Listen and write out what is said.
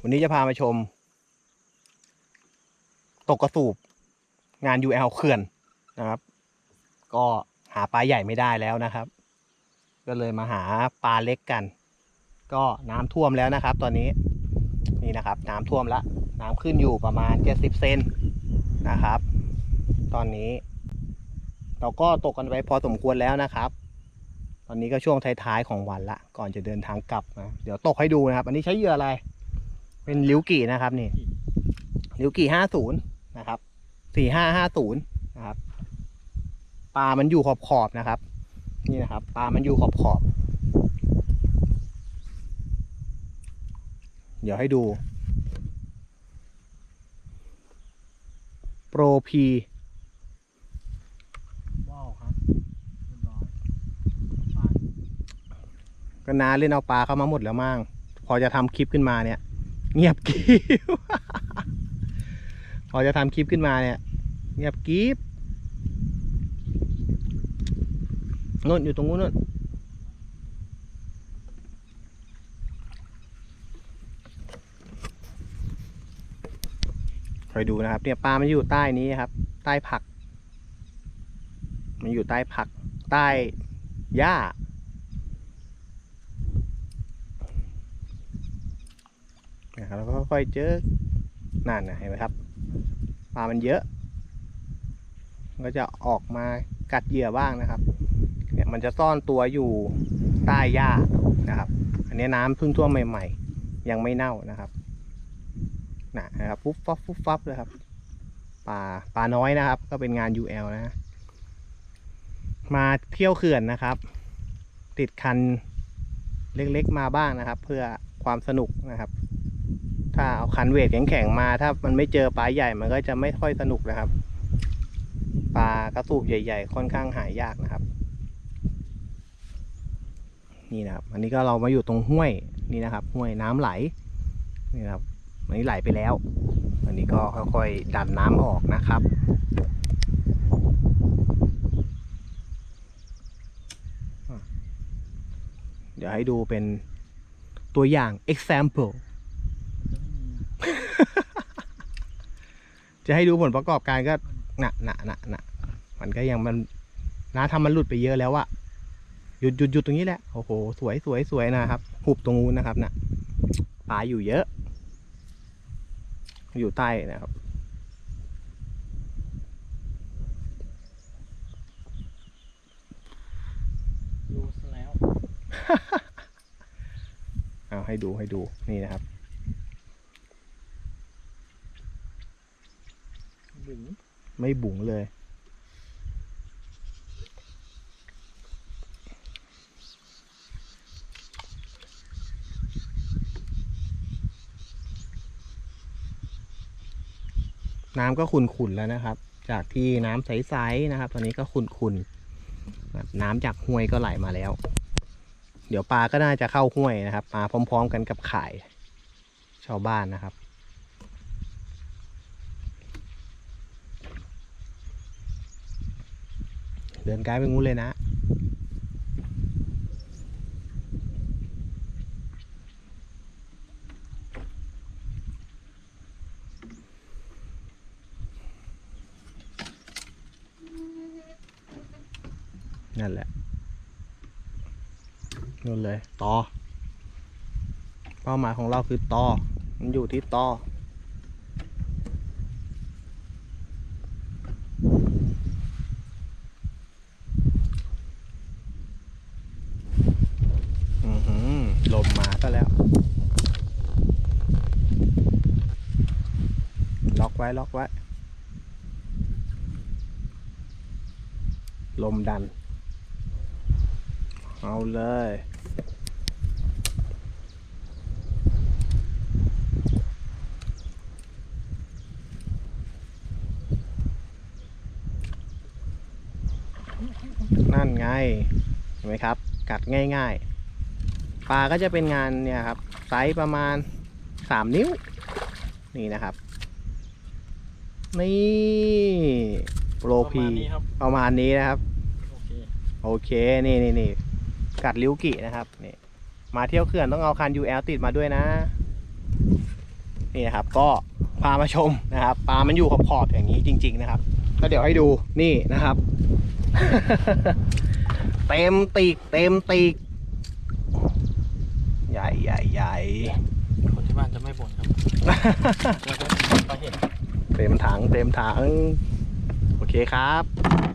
วันนี้จะพามาชม ตกกระสูบ งาน UL เขื่อนนะครับ ก็หาปลาใหญ่ไม่ได้แล้วนะครับ ก็เลยมาหาปลาเล็กกัน ก็น้ำท่วมแล้วนะครับ ตอนนี้นี่นะครับ น้ำท่วมแล้วน้ำขึ้นอยู่ประมาณ 70 เซนนะครับ ตอนนี้ เราก็ตกกันไปพอสมควรแล้วนะครับ ตอนนี้ก็ช่วงท้ายๆของวันละก่อนจะเดินทางกลับนะเดี๋ยวตกให้ดูนะครับ อันนี้ใช้เหยื่ออะไร เป็นลิวกี่นะครับนี่ลิวกี่ห้าศูนย์นะครับสี่ห้าห้าศูนย์นะครับปลามันอยู่ขอบขอบๆนะครับ นี่นะครับปลามันอยู่ขอบขอบๆเดี๋ยวให้ดู โปรพี ว้าวครับเรียบร้อยปลา ก็นาเล่นเอาปลาเข้ามาหมดแล้วมั่งพอจะทำคลิปขึ้นมาเนี่ย เงียบกริบพอจะทำคลิปขึ้นมาเนี่ย เงียบกริบนู่นอยู่ตรงนู้นนู่นคอยดูนะครับเนี่ยปลามันอยู่ใต้นี้ครับ ใต้ผัก มันอยู่ใต้ผัก ใต้หญ้า นะครับแล้วก็ค่อยๆเจอนั่นนะเห็นไหมครับปลามันเยอะ ก็จะออกมากัดเหยื่อบ้างนะครับ เนี่ยมันจะซ่อนตัวอยู่ใต้หญ้านะครับ อันนี้น้ำเพิ่งท่วมใหม่ ๆ ยังไม่เน่านะครับนะนะครับปุ๊บฟับปุ๊บฟับเลยครับปลาปลาน้อยนะครับ ก็เป็นงาน UL นะมาเที่ยวเขื่อนนะครับ ติดคันเล็กๆมาบ้างนะครับ เพื่อความสนุกนะครับ ถ้าเอาคันเวทแข็งๆมา ถ้ามันไม่เจอปลาใหญ่มันก็จะไม่ค่อยสนุกนะครับ ปลากระสูบใหญ่ ๆ ค่อนข้างหายากนะครับ นี่นะครับอันนี้ก็เรามาอยู่ตรงห้วยนี่นะครับห้วยน้ำไหลนี่นะครับอันนี้ไหลไปแล้ว อันนี้ก็ค่อยๆดันน้ำออกนะครับเดี๋ยวให้ดูเป็นตัวอย่าง example จะไม่มีจะให้ดูผลประกอบการก็หนะหนะหนะหนะมันก็ยังมันน้าทำมันหลุดไปเยอะแล้วอะหยุดหยุดหยุดตรงนี้แหละโอ้โหสวยสวยสวยนะครับหุบตรงนู้นนะครับนะปลาอยู่เยอะ อยู่ใต้นะครับรู้ซะแล้วเอาให้ดูให้ดูนี่นะครับ บึ๋ง ไม่บุ๋งเลย น้ำก็ขุ่นๆแล้วนะครับ จากที่น้ำใสๆนะครับ ตอนนี้ก็ขุ่นๆแบบน้ำจากห้วยก็ไหลมาแล้ว เดี๋ยวปลาก็น่าจะเข้าห้วยนะครับมาพร้อม ๆ กันกับข่ายชาวบ้านนะครับ เดินไกด์ไปงูเลยนะ นั่นแหละนู่นเลยตอเป้าหมายของเราคือตอมันอยู่ที่ตออือหือ ลมมาก็แล้ว ล็อกไว้ ล็อกไว้ ลมดัน เอาเลยนั่นไง เห็นไหมครับ กัดง่าย ๆ ปลาก็จะเป็นงานเนี่ยครับไซส์ประมาณ 3 นิ้ว นี่นะครับ นี่โปรประพีมาณนี้ครับประมาณนี้นะครับ โอเคโอเคนี่นี่นี่กัดริ้วกินะครับนี่มาเที่ยวเขื่อนต้องเอาคัน UL ติดมาด้วยนะ นี่นะครับ ก็พามาชมนะครับปลามันอยู่ขอบๆอย่างนี้จริง ๆ นะครับแล้วเดี๋ยวให้ดูนี่นะครับ เต็มตีกเต็มตีก ใหญ่ใหญ่ใหญ่คนที่บ้านจะไม่บ่นครับเราจะไปเห็น เต็มถังเต็มถัง โอเคครับ